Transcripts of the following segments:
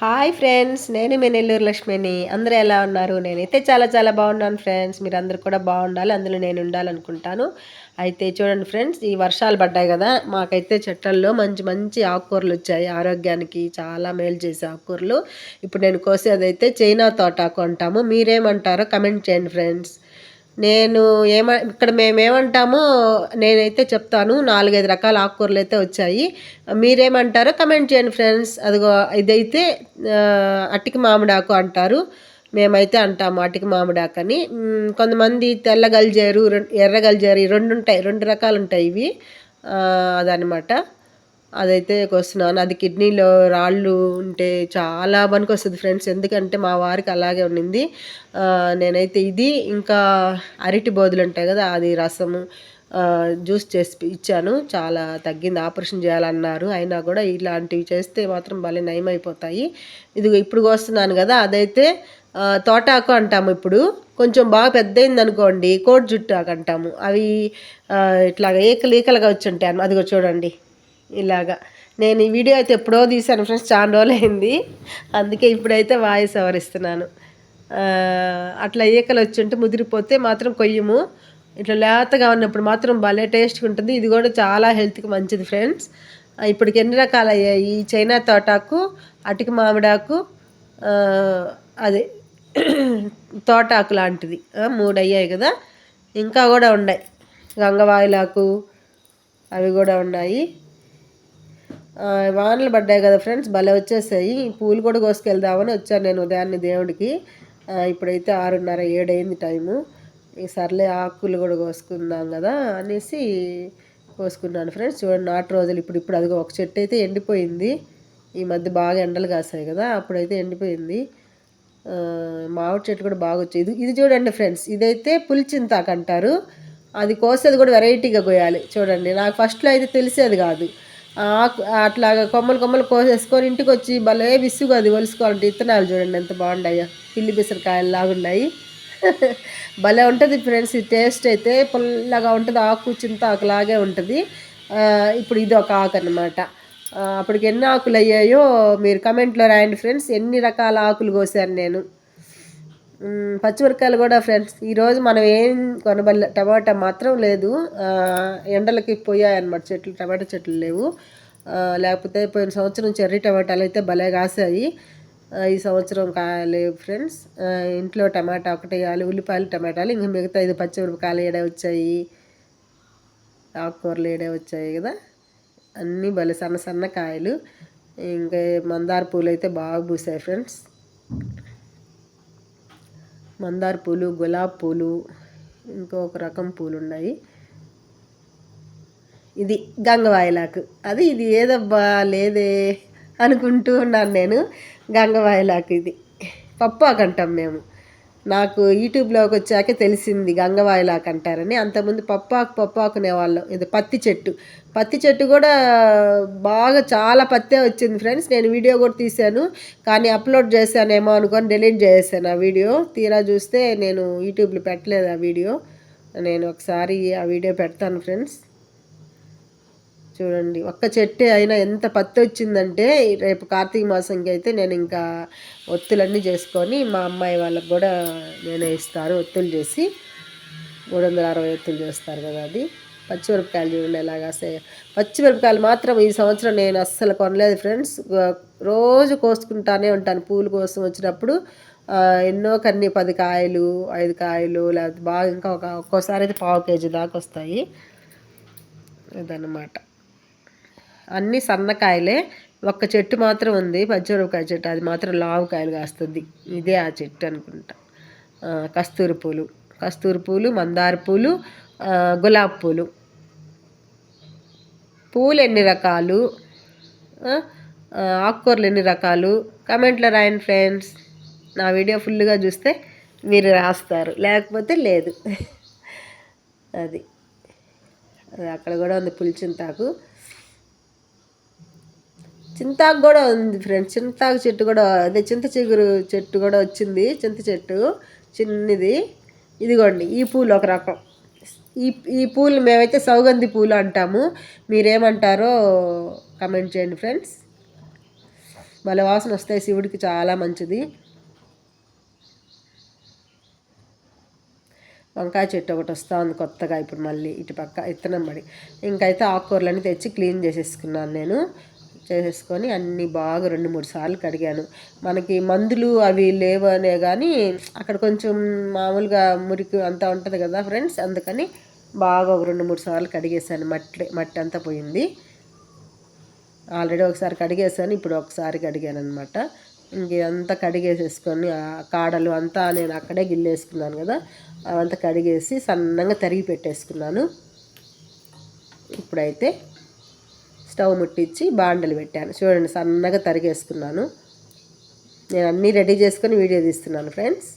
Hi friends నేను మీ నెల్లూరు లక్ష్మిని. అందరూ ఎలా ఉన్నారు? నేనైతే చాలా చాలా బాగున్నాను ఫ్రెండ్స్ మీరు అందరు కూడా బాగుండాలి. అందులో నేను ఉండాలనుకుంటాను. అయితే చూడండి ఫ్రెండ్స్ ఈ వర్షాలు పడ్డాయి కదా. మాకైతే చెట్లల్లో మంచి మంచి ఆకుకూరలు వచ్చాయి. ఆరోగ్యానికి చాలా మేలు చేసే ఆకుకూరలు. ఇప్పుడు నేను కోసేదైతే చైనా తోటాకు అంటాము. మీరేమంటారో కమెంట్ చేయండి ఫ్రెండ్స్ నేను ఏమ ఇక్కడ మేము ఏమంటామో నేనైతే చెప్తాను. నాలుగైదు రకాల ఆకుకూరలు అయితే వచ్చాయి. మీరేమంటారో కమెంట్ చేయండి ఫ్రెండ్స్. అదిగో ఇదైతే అట్టికి మామిడాకు అంటారు. మేమైతే అంటాము అటికి మామిడాకని. కొంతమంది తెల్ల గల్జేరు ఎర్ర గల్జేరు రెండు ఉంటాయి రెండు రకాలు ఉంటాయి ఇవి అదనమాట అదైతే వస్తున్నాను అది కిడ్నీలో రాళ్ళు ఉంటే చాలా పనికి వస్తుంది ఫ్రెండ్స్. ఎందుకంటే మా వారికి అలాగే ఉండింది. నేనైతే ఇది ఇంకా అరటి బోధులు ఉంటాయి కదా అది రసము జ్యూస్ చేసి ఇచ్చాను. చాలా తగ్గింది ఆపరేషన్ చేయాలన్నారు. అయినా కూడా ఇలాంటివి చేస్తే మాత్రం భలే నయం అయిపోతాయి ఇది ఇప్పుడు వస్తున్నాను కదా అదైతే తోటాకు అంటాము ఇప్పుడు. కొంచెం బాగా పెద్దయింది అనుకోండి కోట్ జుట్టాకు అంటాము. అవి ఇట్లాగ ఏకలు ఏకలుగా వచ్చి ఉంటాయి అదిగో చూడండి. ఇలాగా. నేను ఈ వీడియో అయితే ఎప్పుడో తీశాను ఫ్రెండ్స్ చాలా రోజులైంది. అయింది అందుకే ఇప్పుడైతే వాయిస్ ఎవరిస్తున్నాను. అట్లా ఈకలు వచ్చి ఉంటే ముదిరిపోతే మాత్రం కొయ్యము. ఇట్లా లేతగా ఉన్నప్పుడు మాత్రం భలే టేస్ట్గా ఉంటుంది. ఇది కూడా చాలా హెల్త్కి మంచిది ఫ్రెండ్స్. ఇప్పటికి ఎన్ని రకాలు అయ్యాయి ఈ చైనా తోటాకు అటికి మామిడాకు అదే తోటాకు లాంటిది. మూడు అయ్యాయి కదా. ఇంకా కూడా ఉన్నాయి. గంగవాయిలాకు అవి కూడా ఉన్నాయి. వానలు పడ్డాయి కదా ఫ్రెండ్స్ భలే వచ్చేసాయి. పూలు కూడా కోసుకెళ్దామని వచ్చాను నేను ఉదయాన్నే దేవుడికి. ఇప్పుడైతే ఆరున్నర ఏడైంది టైము. ఈ సర్లే ఆకులు కూడా కోసుకుందాం కదా అనేసి కోసుకున్నాను ఫ్రెండ్స్. చూడండి నాటు రోజులు ఇప్పుడు ఇప్పుడు అదిగో ఒక చెట్టు అయితే ఎండిపోయింది. ఈ మధ్య బాగా ఎండలు కాసాయి కదా అప్పుడైతే ఎండిపోయింది. మామిడి చెట్టు కూడా బాగా వచ్చాయి. ఇది ఇది చూడండి ఫ్రెండ్స్ ఇదైతే పులిచింతాకు అంటారు. అది కోసేది కూడా వెరైటీగా కోయాలి. చూడండి నాకు ఫస్ట్లో అయితే తెలిసేది కాదు. ఆకు అట్లాగా కొమ్మలు కొమ్మలు కోసేసుకొని ఇంటికి వచ్చి భలే విసుగు అది ఒలుసుకోవాలంటే ఇత్తనాలు చూడండి ఎంత బాగున్నాయో పిల్లి లాగా లాగున్నాయి. భలే ఉంటుంది ఫ్రెండ్స్ ఈ టేస్ట్ అయితే పుల్లగా ఉంటుంది ఆకు చింత ఆకులాగే ఉంటుంది. ఇప్పుడు ఇది ఒక ఆకు అనమాట అప్పటికి ఎన్ని ఆకులు అయ్యాయో మీరు కమెంట్లో రాయండి ఫ్రెండ్స్ ఎన్ని రకాల ఆకులు కోసాను నేను. పచ్చిమిరకాయలు కూడా ఫ్రెండ్స్ ఈరోజు మనం ఏం కొనబల్ల టమాటా మాత్రం లేదు. ఎండలకి పోయాయన్నమాట చెట్లు టమాటా చెట్లు లేవు. లేకపోతే పోయిన సంవత్సరం చెర్రీ టమాటాలు అయితే భలే కాసాయి. ఈ సంవత్సరం కాలేవు ఫ్రెండ్స్. ఇంట్లో టమాటా ఒకటి కాలి ఉల్లిపాయలు టమాటాలు ఇంకా మిగతా ఇది పచ్చిమిరపకాయలు ఏడే వచ్చాయి. ఆకుకూరలు ఏడే వచ్చాయి కదా. అన్నీ భలే సన్న సన్న కాయలు. ఇంకా మందార పూలు అయితే బాగా పూసాయి ఫ్రెండ్స్. మందార పూలు గులాబ్ పూలు ఇంకొక రకం పూలు ఉన్నాయి ఇది గంగవాయిలాకు. అది ఇది ఏదబ్బా లేదే అనుకుంటూ ఉన్నాను నేను. గంగవాయిలాకు ఇది. పప్పాకు అంటాం మేము. నాకు యూట్యూబ్లోకి వచ్చాకే తెలిసింది గంగవాయిలాకు అంటారని. అంతకుముందు పప్పాకు పప్పాకునే వాళ్ళం. ఇది పత్తి చెట్టు. పత్తి చెట్టు కూడా బాగా చాలా పత్తే వచ్చింది ఫ్రెండ్స్. నేను వీడియో కూడా తీశాను కానీ అప్లోడ్ చేశానేమో అనుకొని డిలీట్ చేశాను ఆ వీడియో. తీరా చూస్తే నేను యూట్యూబ్లో పెట్టలేదు ఆ వీడియో. నేను ఒకసారి ఆ వీడియో పెడతాను ఫ్రెండ్స్. చూడండి ఒక్క చెట్టే అయినా ఎంత పత్తి వచ్చిందంటే రేపు కార్తీక మాసంకి అయితే నేను ఇంకా ఒత్తులన్నీ చేసుకొని మా అమ్మాయి వాళ్ళకి కూడా నేనే ఇస్తారు ఒత్తులు చేసి మూడు వందల అరవై ఒత్తులు చేస్తారు కదా అది. పచ్చిమిరపకాయలు చూడండి ఎలాగా పచ్చిమిరపకాయలు మాత్రం ఈ సంవత్సరం నేను అస్సలు కొనలేదు ఫ్రెండ్స్. రోజు కోసుకుంటానే ఉంటాను పూలు కోసం వచ్చినప్పుడు. ఎన్నో కన్నీ పది కాయలు ఐదు కాయలు లేకపోతే బాగా ఇంకా ఒక ఒక్కోసారి అయితే పావు కేజీ దాకా వస్తాయి. ఇదన్నమాట. అన్నీ సన్నకాయలే. ఒక్క చెట్టు మాత్రం ఉంది పచ్చిమిరపకాయ చెట్టు. అది మాత్రం లావు కాయలు కాస్తుంది. ఇదే ఆ చెట్టు అనుకుంటా. కస్తూరి పూలు. కస్తూరి పూలు మందార పూలు గులాబీ పూలు. పూలు ఎన్ని రకాలు ఆకుకూరలు ఎన్ని రకాలు? కమెంట్లో రాయండి ఫ్రెండ్స్. నా వీడియో ఫుల్గా చూస్తే మీరు రాస్తారు. లేకపోతే లేదు. అది. అక్కడ కూడా ఉంది పులిచింతాకు చింతాకు కూడా ఉంది ఫ్రెండ్స్. చింతాకు చెట్టు కూడా అదే చింత చిగురు చెట్టు కూడా వచ్చింది. చింత చెట్టు చిన్నది. ఇదిగోండి ఈ పూలు ఒక రకం. ఈ ఈ పూలు మేమైతే సౌగంధి పూలు అంటాము. మీరేమంటారో కమెంట్ చేయండి ఫ్రెండ్స్. భలే వాసన వస్తాయి శివుడికి చాలా మంచిది. వంకాయ చెట్టు ఒకటి వస్తూ ఉంది కొత్తగా ఇప్పుడు మళ్ళీ ఇటు పక్క ఇత్తనం పడి. ఇంకైతే ఆకుకూరలన్నీ తెచ్చి క్లీన్ చేసేసుకున్నాను నేను. చేసేసుకొని అన్నీ బాగా రెండు మూడు సార్లు కడిగాను. మనకి మందులు అవి లేవనే కానీ అక్కడ కొంచెం మామూలుగా మురికి అంతా ఉంటుంది కదా ఫ్రెండ్స్ అందుకని బాగా ఒక రెండు మూడు సార్లు కడిగేసాను మట్టి మట్టి అంతా పోయింది. ఆల్రెడీ ఒకసారి కడిగేసాను ఇప్పుడు ఒకసారి కడిగాను అనమాట ఇంకంతా కడిగేసేసుకొని ఆ కాడలు అంతా నేను అక్కడే గిల్లేసుకున్నాను కదా అవంతా కడిగేసి సన్నగా తరిగి పెట్టేసుకున్నాను. ఇప్పుడైతే స్టవ్ ముట్టించి బాండలు పెట్టాను. చూడండి సన్నగా తరిగేసుకున్నాను. నేను అన్నీ రెడీ చేసుకొని వీడియో తీస్తున్నాను ఫ్రెండ్స్.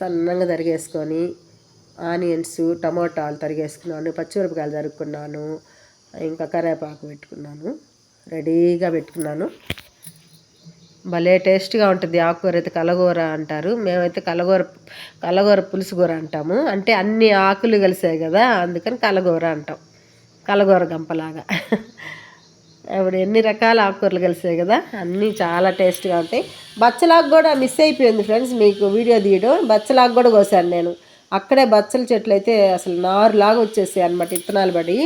సన్నగా తరిగేసుకొని ఆనియన్స్ టమోటాలు తరిగేసుకున్నాను పచ్చిమిరపకాయలు తరుక్కున్నాను ఇంకా కరివేపాకు పెట్టుకున్నాను రెడీగా పెట్టుకున్నాను. భలే టేస్ట్గా ఉంటుంది ఆకుకూర అయితే కలగూర అంటారు. మేమైతే కలగూర కలగూర పులుసు కూర అంటాము. అంటే అన్ని ఆకులు కలిసాయి కదా అందుకని కలగూర అంటాం. కలగూర గంపలాగా. ఇప్పుడు ఎన్ని రకాల ఆకుకూరలు కలిసాయి కదా అన్నీ చాలా టేస్ట్గా ఉంటాయి. బచ్చలాకు కూడా మిస్ అయిపోయింది ఫ్రెండ్స్ మీకు వీడియో తీయడం. బచ్చలాకు కూడా కోసాను నేను. అక్కడే బచ్చల చెట్లు అయితే అసలు నారులాగా వచ్చేసాయి అనమాట ఇత్తనాలు పడి.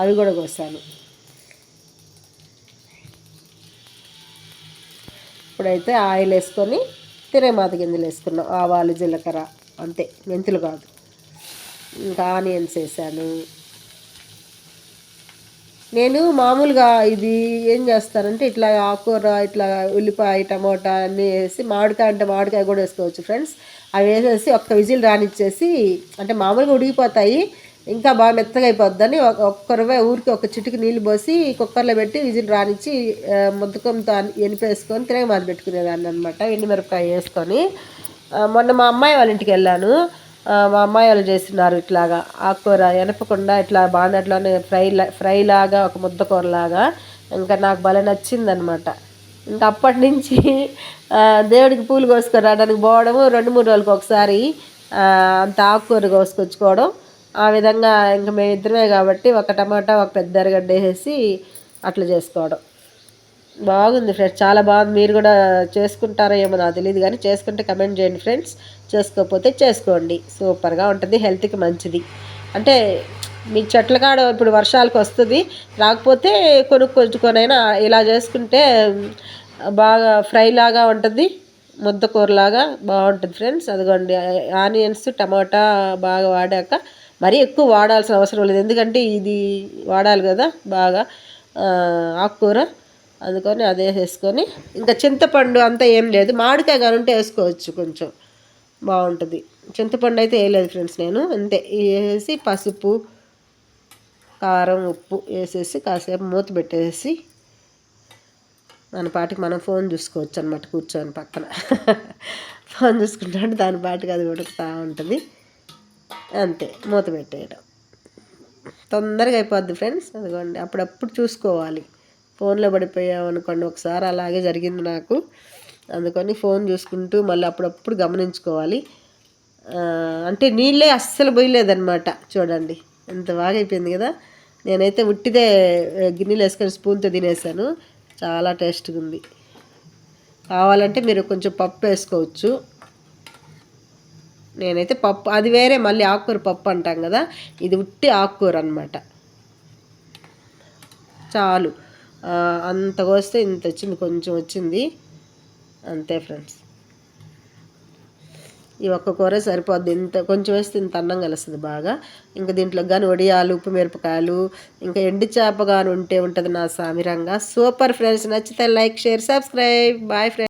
అవి కూడా కోసాను. ఇప్పుడైతే ఆయిల్ వేసుకొని తిరేమాత గింజలు వేసుకున్నాం. ఆవాలు జీలకర్ర అంతే మెంతులు కాదు. ఇంకా ఆనియన్స్ వేసాను. నేను మామూలుగా ఇది ఏం చేస్తానంటే ఇట్లా ఆకుకూర ఇట్లా ఉల్లిపాయ టమోటా అన్నీ వేసి మామిడికాయ అంటే మామిడికాయ కూడా వేసుకోవచ్చు ఫ్రెండ్స్. అవి వేసేసి ఒక్క విజిల్ రానిచ్చేసి అంటే మామూలుగా ఉడికిపోతాయి ఇంకా బాగా మెత్తగా అయిపోద్దని ఒక్కరవే ఊరికి ఒక చిటికి నీళ్ళు పోసి కుక్కర్లో పెట్టి విజిల్ రానిచ్చి ముద్దకంతో ఎనిపేసుకొని తిరగ మాది పెట్టుకునేదాన్ని అనమాట ఎండుమిరపకాయ వేసుకొని. మొన్న మా అమ్మాయి వాళ్ళ ఇంటికి వెళ్ళాను. మా అమ్మాయి వాళ్ళు చేస్తున్నారు ఇట్లాగా ఆకుకూర ఎనపకుండా ఇట్లా బాగున్నట్లోనే ఫ్రై ఫ్రై లాగా ఒక ముద్దకూరలాగా ఇంకా నాకు భలే నచ్చిందనమాట ఇంకా అప్పటి నుంచి దేవుడికి పూలు కోసుకొని పోవడము రెండు మూడు రోజులకి ఒకసారి అంత ఆకుకూర కోసుకొచ్చుకోవడం. ఆ విధంగా ఇంకా మేమిద్దరమే కాబట్టి ఒక టమాటా ఒక పెద్ద ఎరగడ్డ వేసేసి అట్లా చేసుకోవడం. బాగుంది ఫ్రెండ్స్ చాలా బాగుంది. మీరు కూడా చేసుకుంటారో ఏమో నాకు తెలియదు కానీ చేసుకుంటే కమెంట్ చేయండి ఫ్రెండ్స్. చేసుకోకపోతే చేసుకోండి. సూపర్గా ఉంటుంది హెల్త్కి మంచిది. అంటే మీ చెట్ల కాడ ఇప్పుడు వర్షాలకు వస్తుంది. రాకపోతే కొనుక్కొచ్చుకొనైనా ఇలా చేసుకుంటే బాగా ఫ్రై లాగా ఉంటుంది. ముద్దకూరలాగా బాగుంటుంది ఫ్రెండ్స్. అదిగోండి ఆనియన్స్ టమాటా బాగా వాడాక మరీ ఎక్కువ వాడాల్సిన అవసరం లేదు. ఎందుకంటే ఇది వాడాలి కదా బాగా ఆకుకూర. అందుకని అదే వేసుకొని ఇంకా చింతపండు అంతా ఏం లేదు. మామిడికాయ కానీ ఉంటే వేసుకోవచ్చు కొంచెం. బాగుంటుంది. చింతపండు అయితే వేయలేదు ఫ్రెండ్స్ నేను. అంతే. వేసి పసుపు కారం ఉప్పు వేసేసి కాసేపు మూత పెట్టేసి మన పాటికి మనం ఫోన్ చూసుకోవచ్చు అనమాట కూర్చొని పక్కన. ఫోన్ చూసుకుంటే దాని పాటికి అది ఉడుకుతూ ఉంటుంది. అంతే మూత పెట్టేయడం. తొందరగా అయిపోద్ది ఫ్రెండ్స్. అదిగోండి అప్పుడప్పుడు చూసుకోవాలి. ఫోన్లో పడిపోయావు అనుకోండి ఒకసారి అలాగే జరిగింది నాకు. అందుకని ఫోన్ చూసుకుంటూ మళ్ళీ అప్పుడప్పుడు గమనించుకోవాలి. అంటే నీళ్ళే అస్సలు పోయలేదన్నమాట. చూడండి ఎంత బాగా అయిపోయింది కదా. నేనైతే ఉట్టిదే గిన్నెలు వేసుకొని స్పూన్తో తినేసాను. చాలా టేస్ట్గా ఉంది. కావాలంటే మీరు కొంచెం పప్పు వేసుకోవచ్చు. నేనైతే పప్పు అది వేరే మళ్ళీ ఆకుకూర పప్పు అంటాం కదా ఇది ఉట్టి ఆకుకూర అనమాట చాలు. అంత కోస్తే ఇంత వచ్చింది కొంచెం వచ్చింది. అంతే ఫ్రెండ్స్. ఈ ఒక్క కూర సరిపోద్ది. ఇంత కొంచెం వేస్తే ఇంత అన్నం కలుస్తుంది బాగా. ఇంకా దీంట్లో కానీ వడియాలు ఉప్పు మిరపకాయలు ఇంకా ఎండు చేప కానీ ఉంటే ఉంటుంది నా సామిరంగా. సూపర్ ఫ్రెండ్స్ నచ్చితే like share subscribe. Bye friends